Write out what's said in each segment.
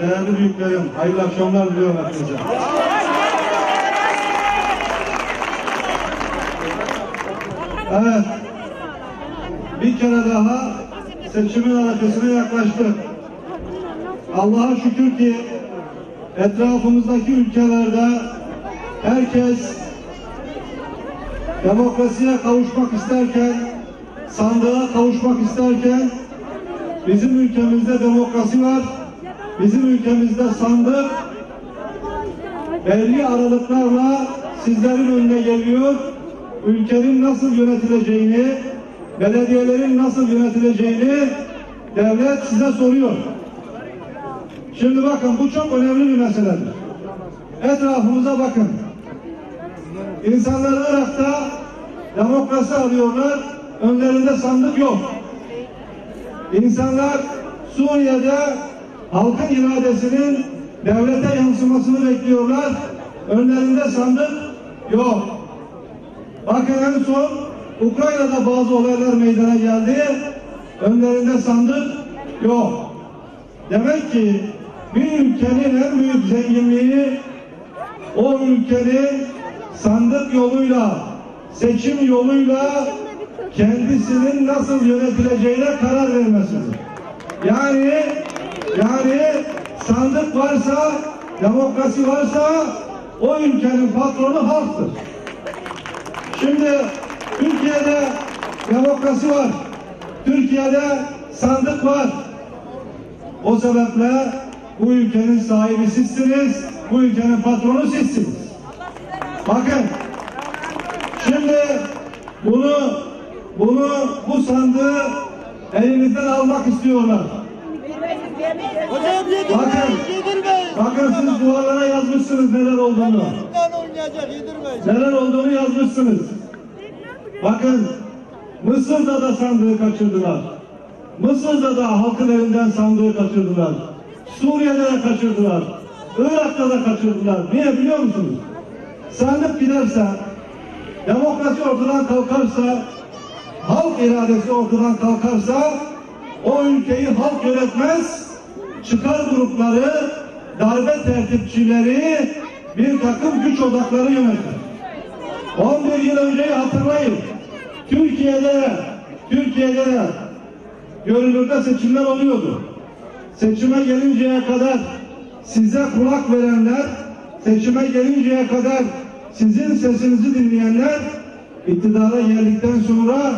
değerli büyüklerim, hayırlı akşamlar diliyorum hepinize. Evet, bir kere daha seçimin arifesine yaklaştık. Allah'a şükür ki etrafımızdaki ülkelerde herkes demokrasiye kavuşmak isterken, sandığa kavuşmak isterken bizim ülkemizde demokrasi var. Bizim ülkemizde sandık belli aralıklarla sizlerin önüne geliyor. Ülkenin nasıl yönetileceğini, belediyelerin nasıl yönetileceğini devlet size soruyor. Şimdi bakın bu çok önemli bir meseledir. Etrafımıza bakın. İnsanlar Irak'ta demokrasi arıyorlar, önlerinde sandık yok. İnsanlar Suriye'de halkın iradesinin devlete yansımasını bekliyorlar. Önlerinde sandık yok. Bakın en son Ukrayna'da bazı olaylar meydana geldi. Önlerinde sandık yok. Demek ki bir ülkenin en büyük zenginliği o ülkenin sandık yoluyla, seçim yoluyla kendisinin nasıl yönetileceğine karar vermesidir. Yani yani sandık varsa, demokrasi varsa o ülkenin patronu halktır. Şimdi Türkiye'de demokrasi var. Türkiye'de sandık var. O sebeple bu ülkenin sahibi sizsiniz, bu ülkenin patronu sizsiniz. Bakın, şimdi bunu, bunu, bu sandığı elinizden almak istiyorlar. Hocam yedirmeyin, Bakın, yedirmeyin. bakın siz duvarlara yazmışsınız neler olduğunu. Neler olduğunu yazmışsınız. Bakın, Mısır'da da sandığı kaçırdılar. Mısır'da da halkın elinden sandığı kaçırdılar. Suriye'de de kaçırdılar. Irak'ta da kaçırdılar. Niye biliyor musunuz? Sandık giderse, demokrasi ortadan kalkarsa, halk iradesi ortadan kalkarsa, o ülkeyi halk yönetmez, çıkar grupları, darbe tertipçileri, bir takım güç odakları yönetir. 11 yıl önceyi hatırlayın. Türkiye'de, Türkiye'de görünürde seçimler oluyordu. Seçime gelinceye kadar size kulak verenler, seçime gelinceye kadar sizin sesinizi dinleyenler iktidara geldikten sonra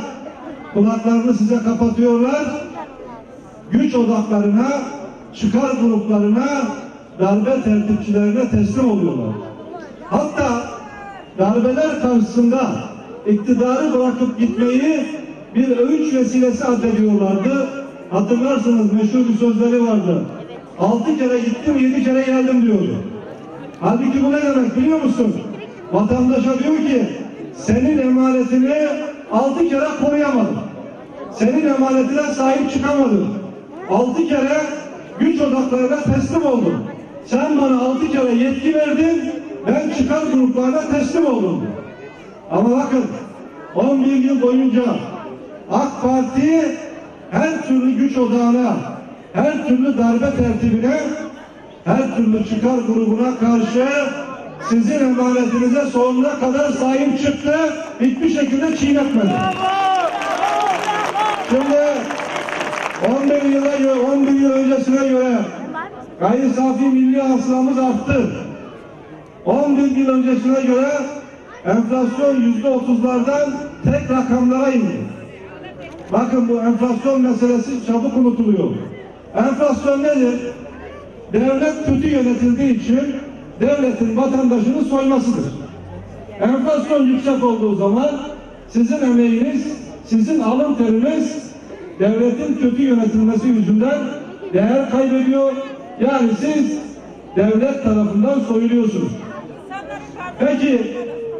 kulaklarını size kapatıyorlar. Güç odaklarına, çıkar gruplarına, darbe tertipçilerine teslim oluyorlar. Hatta darbeler karşısında iktidarı bırakıp gitmeyi bir övünç vesilesi addediyorlardı. Hatırlarsınız meşhur bir sözleri vardı. Altı kere gittim, yedi kere geldim diyordu. Halbuki bu ne demek biliyor musun? Vatandaşa diyor ki senin emanetini altı kere koruyamadım. Senin emanetine sahip çıkamadım. Altı kere güç odaklarına teslim oldum. Sen bana altı kere yetki verdin, ben çıkar gruplarına teslim oldum. Ama bakın 11 yıl boyunca AK Parti her türlü güç odağına, her türlü darbe tertibine, her türlü çıkar grubuna karşı sizin emanetinize sonuna kadar sahip çıktı, hiçbir şekilde çiğnetmedi. Şimdi 11 yıla göre, 11 yıl öncesine göre gayri safi milli hasılamız arttı. 11 yıl öncesine göre enflasyon yüzde otuzlardan tek rakamlara indi. Bakın bu enflasyon meselesi çabuk unutuluyor. Enflasyon nedir? Devlet kötü yönetildiği için devletin vatandaşını soymasıdır. Enflasyon yüksek olduğu zaman sizin emeğiniz, sizin alın teriniz devletin kötü yönetilmesi yüzünden değer kaybediyor. Yani siz devlet tarafından soyuluyorsunuz. Peki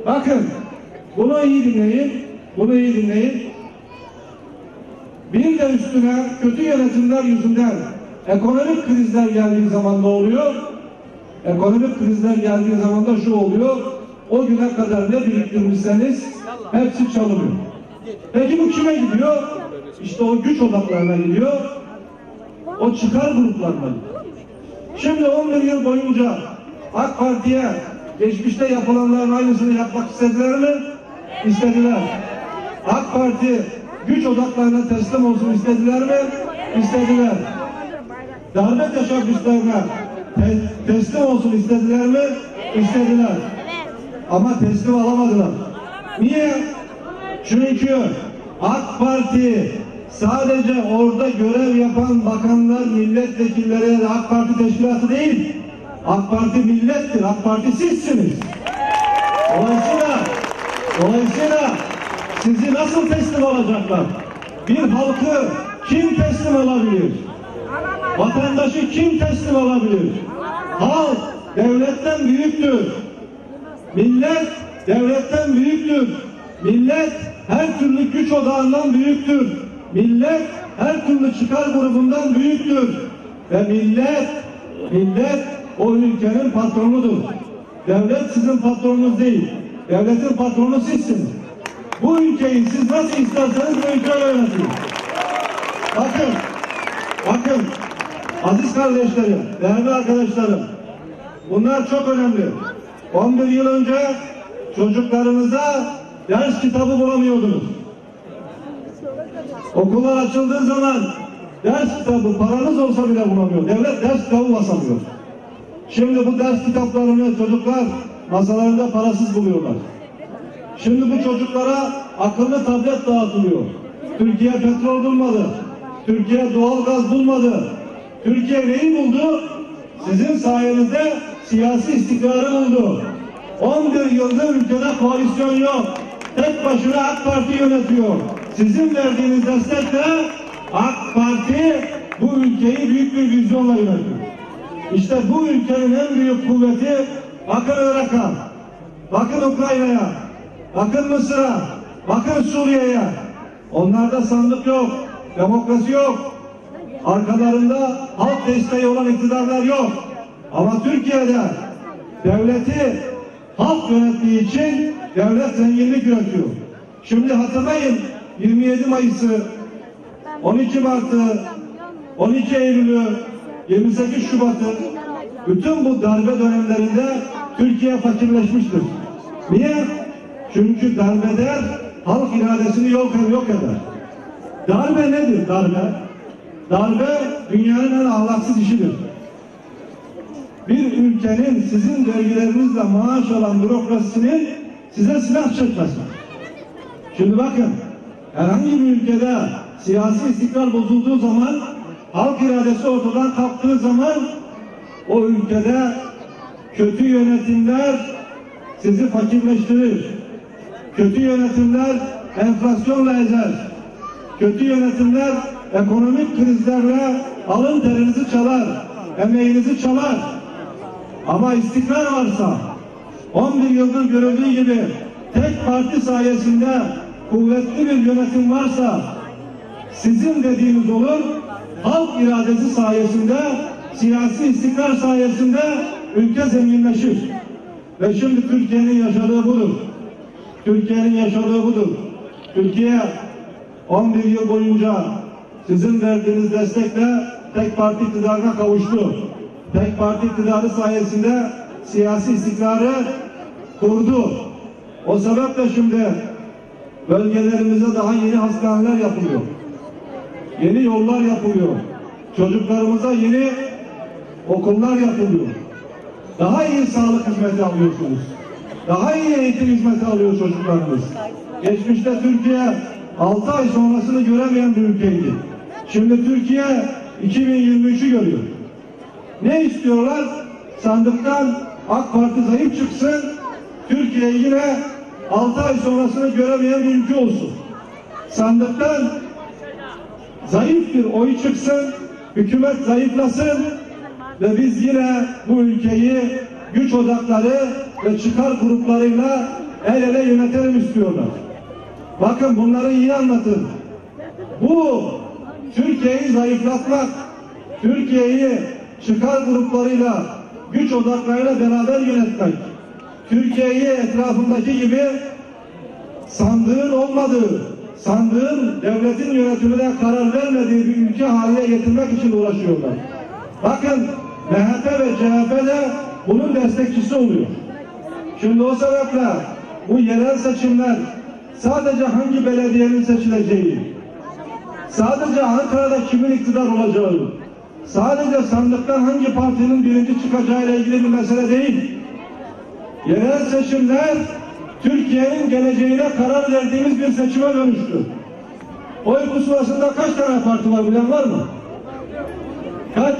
bakın bunu iyi dinleyin. Bunu iyi dinleyin. Bir de üstüne kötü yönetimler yüzünden ekonomik krizler geldiği zaman ne oluyor? Ekonomik krizler geldiği zaman da şu oluyor. O güne kadar ne biriktirmişseniz hepsi çalınıyor. Peki bu kime gidiyor? İşte o güç odaklarına gidiyor. O çıkar gruplarına. Şimdi 11 yıl boyunca AK Parti'ye geçmişte yapılanların aynısını yapmak istediler mi? İstediler. AK Parti güç odaklarına teslim olsun istediler mi? İstediler. Darbe teşebbüslerine te- teslim olsun istediler mi? İstediler. Ama teslim alamadılar. Niye? Çünkü AK Parti sadece orada görev yapan bakanlar, milletvekilleri AK Parti teşkilatı değil. AK Parti millettir. AK Parti sizsiniz. Dolayısıyla dolayısıyla sizi nasıl teslim alacaklar? Bir halkı kim teslim alabilir? Vatandaşı kim teslim alabilir? Halk devletten büyüktür. Millet devletten büyüktür. Millet her türlü güç odağından büyüktür. Millet her türlü çıkar grubundan büyüktür. Ve millet, millet o ülkenin patronudur. Devlet sizin patronunuz değil. Devletin patronu sizsiniz. Bu ülkeyi siz nasıl isterseniz bu ülkeyi yönetin. Bakın, bakın aziz kardeşlerim, değerli arkadaşlarım, bunlar çok önemli. 11 yıl önce çocuklarınıza ders kitabı bulamıyordunuz. Okullar açıldığı zaman ders kitabı paranız olsa bile bulamıyor. Devlet ders kitabı basamıyor. Şimdi bu ders kitaplarını çocuklar masalarında parasız buluyorlar. Şimdi bu çocuklara akıllı tablet dağıtılıyor. Türkiye petrol bulmadı. Türkiye doğal gaz bulmadı. Türkiye neyi buldu? Sizin sayenizde siyasi istikrarı buldu. 11 yıldır ülkede koalisyon yok. Tek başına AK Parti yönetiyor. Sizin verdiğiniz destekle AK Parti bu ülkeyi büyük bir vizyonla yönetiyor. İşte bu ülkenin en büyük kuvveti bakın Irak'a, bakın Ukrayna'ya, bakın Mısır'a, bakın Suriye'ye. Onlarda sandık yok, demokrasi yok. Arkalarında halk desteği olan iktidarlar yok. Ama Türkiye'de devleti halk yönettiği için devlet zenginlik üretiyor. Şimdi hatırlayın 27 Mayıs'ı, 12 Mart'ı, 12 Eylül'ü, 28 Şubat'ı bütün bu darbe dönemlerinde Türkiye fakirleşmiştir. Niye? Çünkü darbeler halk iradesini yok, yok eder. Darbe nedir darbe? Darbe dünyanın en ahlaksız işidir. Bir ülkenin sizin vergilerinizle maaş alan bürokrasisinin size silah çekmesi. Şimdi bakın, herhangi bir ülkede siyasi istikrar bozulduğu zaman, halk iradesi ortadan kalktığı zaman o ülkede kötü yönetimler sizi fakirleştirir. Kötü yönetimler enflasyonla ezer. Kötü yönetimler ekonomik krizlerle alın terinizi çalar, emeğinizi çalar. Ama istikrar varsa, 11 yıldır görüldüğü gibi tek parti sayesinde kuvvetli bir yönetim varsa, sizin dediğiniz olur, halk iradesi sayesinde, siyasi istikrar sayesinde ülke zenginleşir. Ve şimdi Türkiye'nin yaşadığı budur. Türkiye'nin yaşadığı budur. Türkiye 11 yıl boyunca sizin verdiğiniz destekle tek parti iktidarına kavuştu. Tek parti iktidarı sayesinde siyasi istikrarı kurdu. O sebeple şimdi bölgelerimize daha yeni hastaneler yapılıyor. Yeni yollar yapılıyor. Çocuklarımıza yeni okullar yapılıyor. Daha iyi sağlık hizmeti alıyorsunuz. Daha iyi eğitim hizmeti alıyor çocuklarımız. Geçmişte Türkiye 6 ay sonrasını göremeyen bir ülkeydi. Şimdi Türkiye 2023'ü görüyor. Ne istiyorlar? Sandıktan AK Parti zayıf çıksın, Türkiye yine 6 ay sonrasını göremeyen bir ülke olsun. Sandıktan zayıf bir oy çıksın, hükümet zayıflasın ve biz yine bu ülkeyi güç odakları ve çıkar gruplarıyla el ele yönetelim istiyorlar. Bakın bunları iyi anlatın. Bu Türkiye'yi zayıflatmak, Türkiye'yi çıkar gruplarıyla, güç odaklarıyla beraber yönetmek, Türkiye'yi etrafındaki gibi sandığın olmadığı, sandığın devletin yönetimine karar vermediği bir ülke haline getirmek için uğraşıyorlar. Bakın MHP ve CHP de bunun destekçisi oluyor. Şimdi o sebeple bu yerel seçimler sadece hangi belediyenin seçileceği, sadece Ankara'da kimin iktidar olacağı, sadece sandıktan hangi partinin birinci çıkacağı ile ilgili bir mesele değil. Yerel seçimler Türkiye'nin geleceğine karar verdiğimiz bir seçime dönüştü. Oy pusulasında kaç tane parti var bilen var mı? Kaç?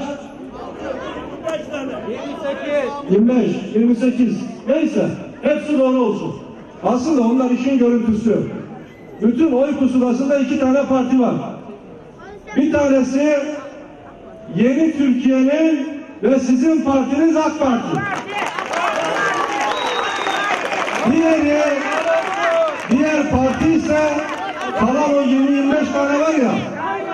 25, 28. Neyse. Hepsi doğru olsun. Aslında onlar işin görüntüsü. Bütün oy pusulasında iki tane parti var. Bir tanesi Yeni Türkiye'nin ve sizin partiniz AK Parti. Diğeri, diğer parti ise kalan o 20-25 tane var ya,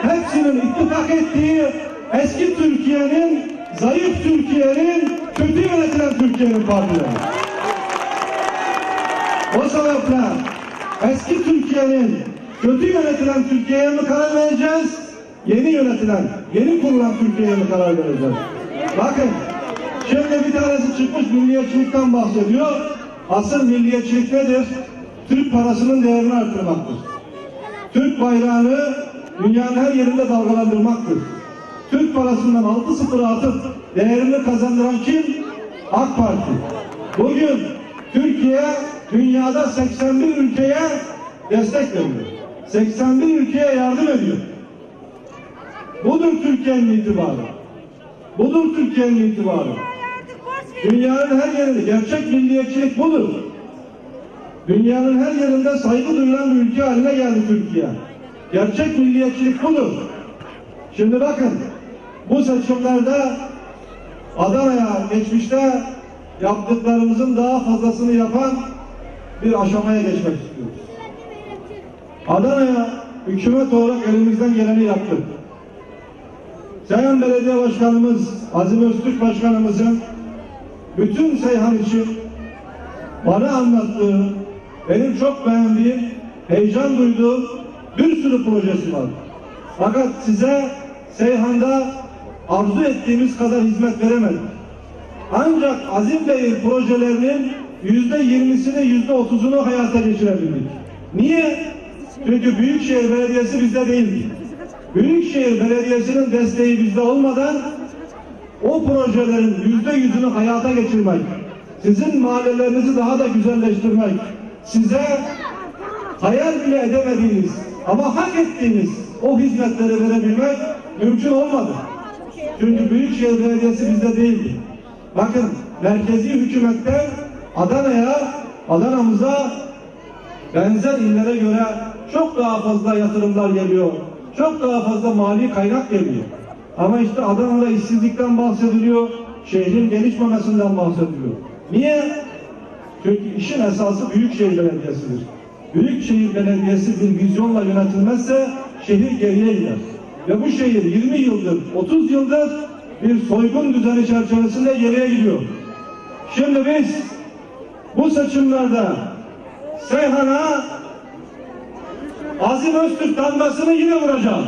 hepsinin ittifak ettiği eski Türkiye'nin, zayıf Türkiye'nin, kötü yönetilen Türkiye'nin partileri. O sebeple eski Türkiye'nin, kötü yönetilen Türkiye'ye mi karar vereceğiz? Yeni yönetilen, yeni kurulan Türkiye'ye mi karar vereceğiz? Bakın, şimdi bir tanesi çıkmış milliyetçilikten bahsediyor. Asıl milliyetçilik nedir? Türk parasının değerini artırmaktır. Türk bayrağını dünyanın her yerinde dalgalandırmaktır. Türk parasından altı sıfır atıp değerini kazandıran kim? AK Parti. Bugün Türkiye dünyada 81 ülkeye destek veriyor. 81 ülkeye yardım ediyor. Budur Türkiye'nin itibarı. Budur Türkiye'nin itibarı. Dünyanın her yerinde gerçek milliyetçilik budur. Dünyanın her yerinde saygı duyulan bir ülke haline geldi Türkiye. Gerçek milliyetçilik budur. Şimdi bakın bu seçimlerde Adana'ya geçmişte yaptıklarımızın daha fazlasını yapan bir aşamaya geçmek istiyoruz. Adana'ya hükümet olarak elimizden geleni yaptık. Sayın Belediye Başkanımız Azim Öztürk Başkanımızın bütün Seyhan için bana anlattığı, benim çok beğendiğim, heyecan duyduğum bir sürü projesi var. Fakat size Seyhan'da arzu ettiğimiz kadar hizmet veremedik. Ancak Azim Bey'in projelerinin yüzde yirmisini, yüzde otuzunu hayata geçirebildik. Niye? Çünkü Büyükşehir Belediyesi bizde değildi. Büyükşehir Belediyesi'nin desteği bizde olmadan o projelerin yüzde yüzünü hayata geçirmek, sizin mahallelerinizi daha da güzelleştirmek, size hayal bile edemediğiniz ama hak ettiğiniz o hizmetleri verebilmek mümkün olmadı. Çünkü Büyükşehir Belediyesi bizde değildi. Bakın merkezi hükümetten Adana'ya, Adana'mıza benzer illere göre çok daha fazla yatırımlar geliyor. Çok daha fazla mali kaynak geliyor. Ama işte Adana'da işsizlikten bahsediliyor, şehrin gelişmemesinden bahsediliyor. Niye? Çünkü işin esası Büyükşehir Belediyesi'dir. Büyükşehir Belediyesi bir vizyonla yönetilmezse şehir geriye gider. Ve bu şehir 20 yıldır, 30 yıldır bir soygun düzeni çerçevesinde geriye gidiyor. Şimdi biz bu seçimlerde Seyhan'a Azim Öztürk damgasını yine vuracağız.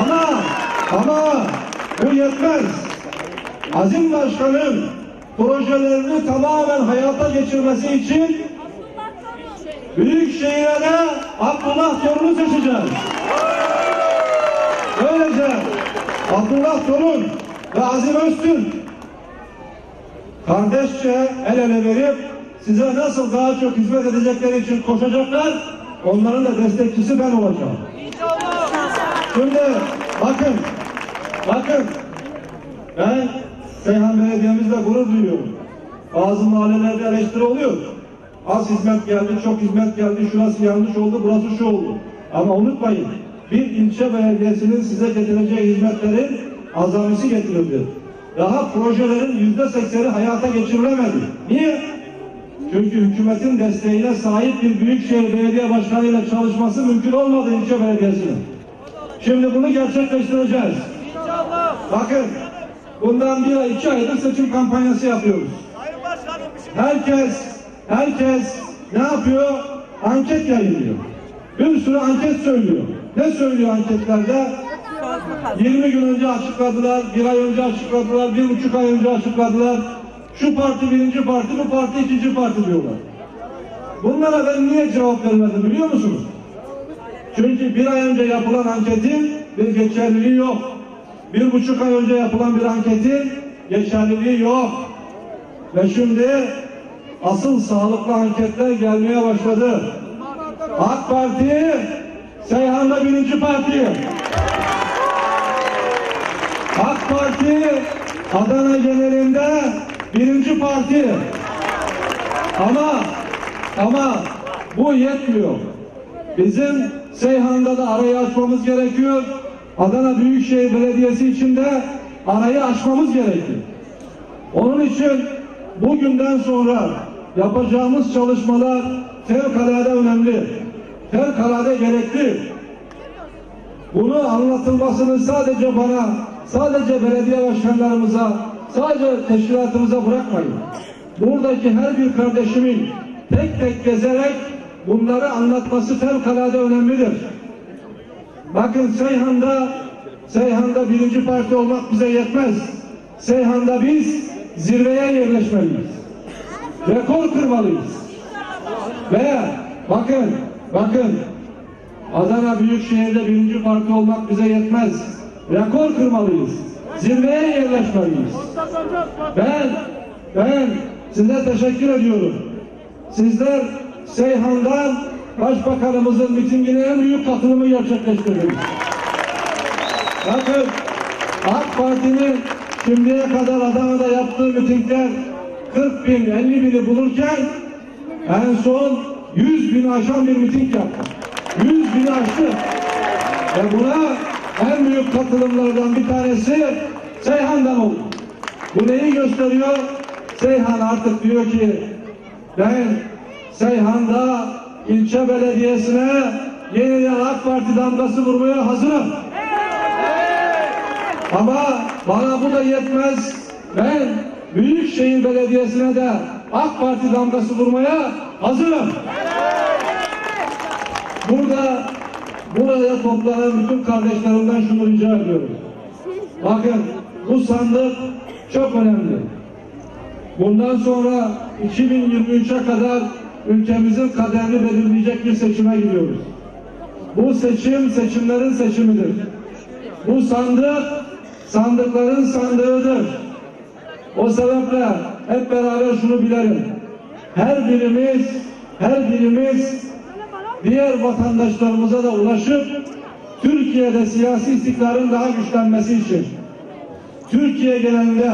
Ama ama bu yetmez. Azim Başkan'ın projelerini tamamen hayata geçirmesi için Büyükşehir'e de Abdullah Torun'u seçeceğiz. Böylece Abdullah Torun ve Azim Öztürk kardeşçe el ele verip size nasıl daha çok hizmet edecekleri için koşacaklar. Onların da destekçisi ben olacağım. Şimdi bakın, bakın ben Seyhan Belediye'mizle gurur duyuyorum. Bazı mahallelerde eleştiri oluyor. Az hizmet geldi, çok hizmet geldi, şurası yanlış oldu, burası şu oldu. Ama unutmayın, bir ilçe belediyesinin size getireceği hizmetlerin azamisi getirildi. Daha projelerin yüzde sekseni hayata geçirilemedi. Niye? Çünkü hükümetin desteğine sahip bir büyükşehir belediye başkanıyla çalışması mümkün olmadı ilçe belediyesinin. Şimdi bunu gerçekleştireceğiz. Bakın, bundan bir ay, iki aydır seçim kampanyası yapıyoruz. Herkes, herkes ne yapıyor? Anket yayınlıyor. Bir sürü anket söylüyor. Ne söylüyor anketlerde? 20 gün önce açıkladılar, bir ay önce açıkladılar, bir buçuk ay önce açıkladılar. Şu parti birinci parti, bu parti ikinci parti diyorlar. Bunlara ben niye cevap vermedim biliyor musunuz? Çünkü bir ay önce yapılan anketin bir geçerliliği yok. Bir buçuk ay önce yapılan bir anketin geçerliliği yok. Ve şimdi asıl sağlıklı anketler gelmeye başladı. AK Parti Seyhan'da birinci parti. AK Parti Adana genelinde birinci parti. Ama ama bu yetmiyor. Bizim Seyhan'da da arayı açmamız gerekiyor. Adana Büyükşehir Belediyesi için de arayı açmamız gerekiyor. Onun için bugünden sonra yapacağımız çalışmalar fevkalade önemli. Fevkalade gerekli. Bunu anlatılmasını sadece bana, sadece belediye başkanlarımıza, sadece teşkilatımıza bırakmayın. Buradaki her bir kardeşimin tek tek gezerek bunları anlatması fevkalade önemlidir. Bakın Seyhan'da Seyhan'da birinci parti olmak bize yetmez. Seyhan'da biz zirveye yerleşmeliyiz. Rekor kırmalıyız. Ve bakın, bakın Adana Büyükşehir'de birinci parti olmak bize yetmez. Rekor kırmalıyız. Zirveye yerleşmeliyiz. Ben, ben size teşekkür ediyorum. Sizler Seyhan'dan Başbakanımızın mitingine en büyük katılımı gerçekleştirdiniz. Bakın AK Parti'nin şimdiye kadar Adana'da yaptığı mitingler 40 bin, 50 bini bulurken en son 100 bin aşan bir miting yaptı. 100 bini aştı. Ve buna en büyük katılımlardan bir tanesi Seyhan'dan oldu. Bu neyi gösteriyor? Seyhan artık diyor ki ben Seyhan'da ilçe belediyesine yeniden AK Parti damgası vurmaya hazırım. Ama bana bu da yetmez. Ben Büyükşehir Belediyesi'ne de AK Parti damgası vurmaya hazırım. Burada buraya toplanan bütün kardeşlerimden şunu rica ediyorum. Bakın bu sandık çok önemli. Bundan sonra 2023'e kadar ülkemizin kaderini belirleyecek bir seçime gidiyoruz. Bu seçim seçimlerin seçimidir. Bu sandık sandıkların sandığıdır. O sebeple hep beraber şunu bilelim. Her birimiz, her birimiz diğer vatandaşlarımıza da ulaşıp Türkiye'de siyasi istikrarın daha güçlenmesi için Türkiye genelinde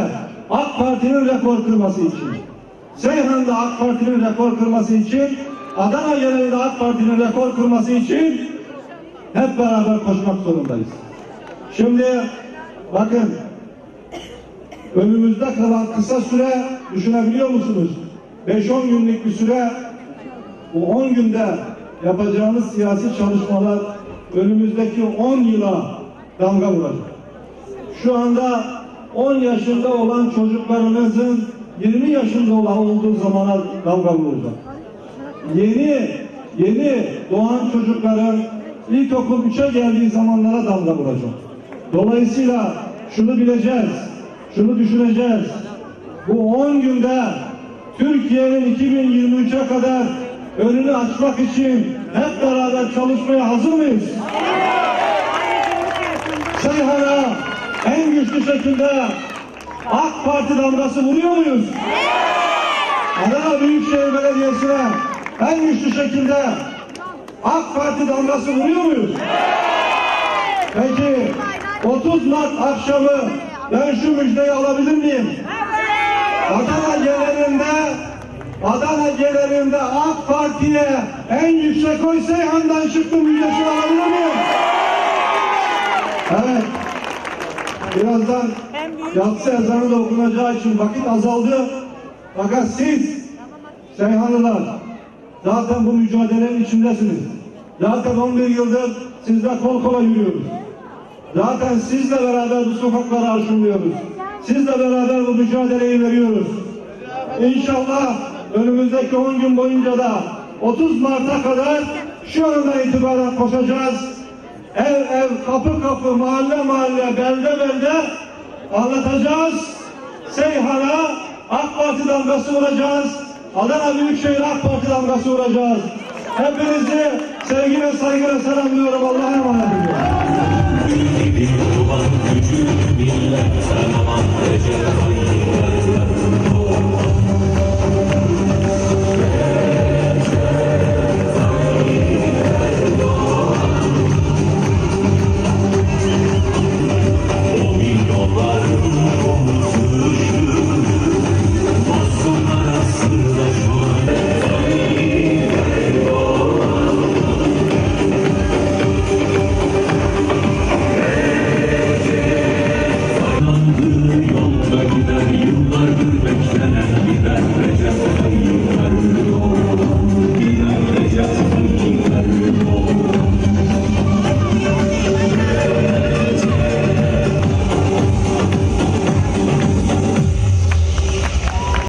AK Parti'nin rekor kırması için Seyhan'da AK Parti'nin rekor kırması için Adana genelinde AK Parti'nin rekor kırması için hep beraber koşmak zorundayız. Şimdi bakın önümüzde kalan kısa süre düşünebiliyor musunuz? 5-10 günlük bir süre bu 10 günde yapacağımız siyasi çalışmalar önümüzdeki 10 yıla damga vuracak. Şu anda 10 yaşında olan çocuklarınızın 20 yaşında olan olduğu zamana damga vuracak. Yeni yeni doğan çocukların ilkokul 3'e geldiği zamanlara damga vuracak. Dolayısıyla şunu bileceğiz, şunu düşüneceğiz. Bu 10 günde Türkiye'nin 2023'e kadar önünü açmak için hep beraber çalışmaya hazır mıyız? Seyhan'a en güçlü şekilde AK Parti damgası vuruyor muyuz? Adana Büyükşehir Belediyesi'ne en güçlü şekilde AK Parti damgası vuruyor muyuz? Peki 30 Mart akşamı ben şu müjdeyi alabilir miyim? Adana genelinde Adana genelinde AK Parti'ye en yüksek oy Seyhan'dan çıktı müjdesini alabilir miyim? Evet. Birazdan yatsı ezanı da okunacağı için vakit azaldı. Fakat siz Seyhanlılar zaten bu mücadelenin içindesiniz. Zaten 11 yıldır sizle kol kola yürüyoruz. Zaten sizle beraber bu sokakları arşınlıyoruz. Sizle beraber bu mücadeleyi veriyoruz. İnşallah önümüzdeki 10 gün boyunca da 30 Mart'a kadar şu anda itibaren koşacağız. Ev ev, kapı kapı, mahalle mahalle, belde belde anlatacağız. Seyhan'a AK Parti damgası vuracağız. Adana Büyükşehir AK Parti damgası vuracağız. Hepinizi sevgi ve saygıyla selamlıyorum. Allah'a emanet ediyorum.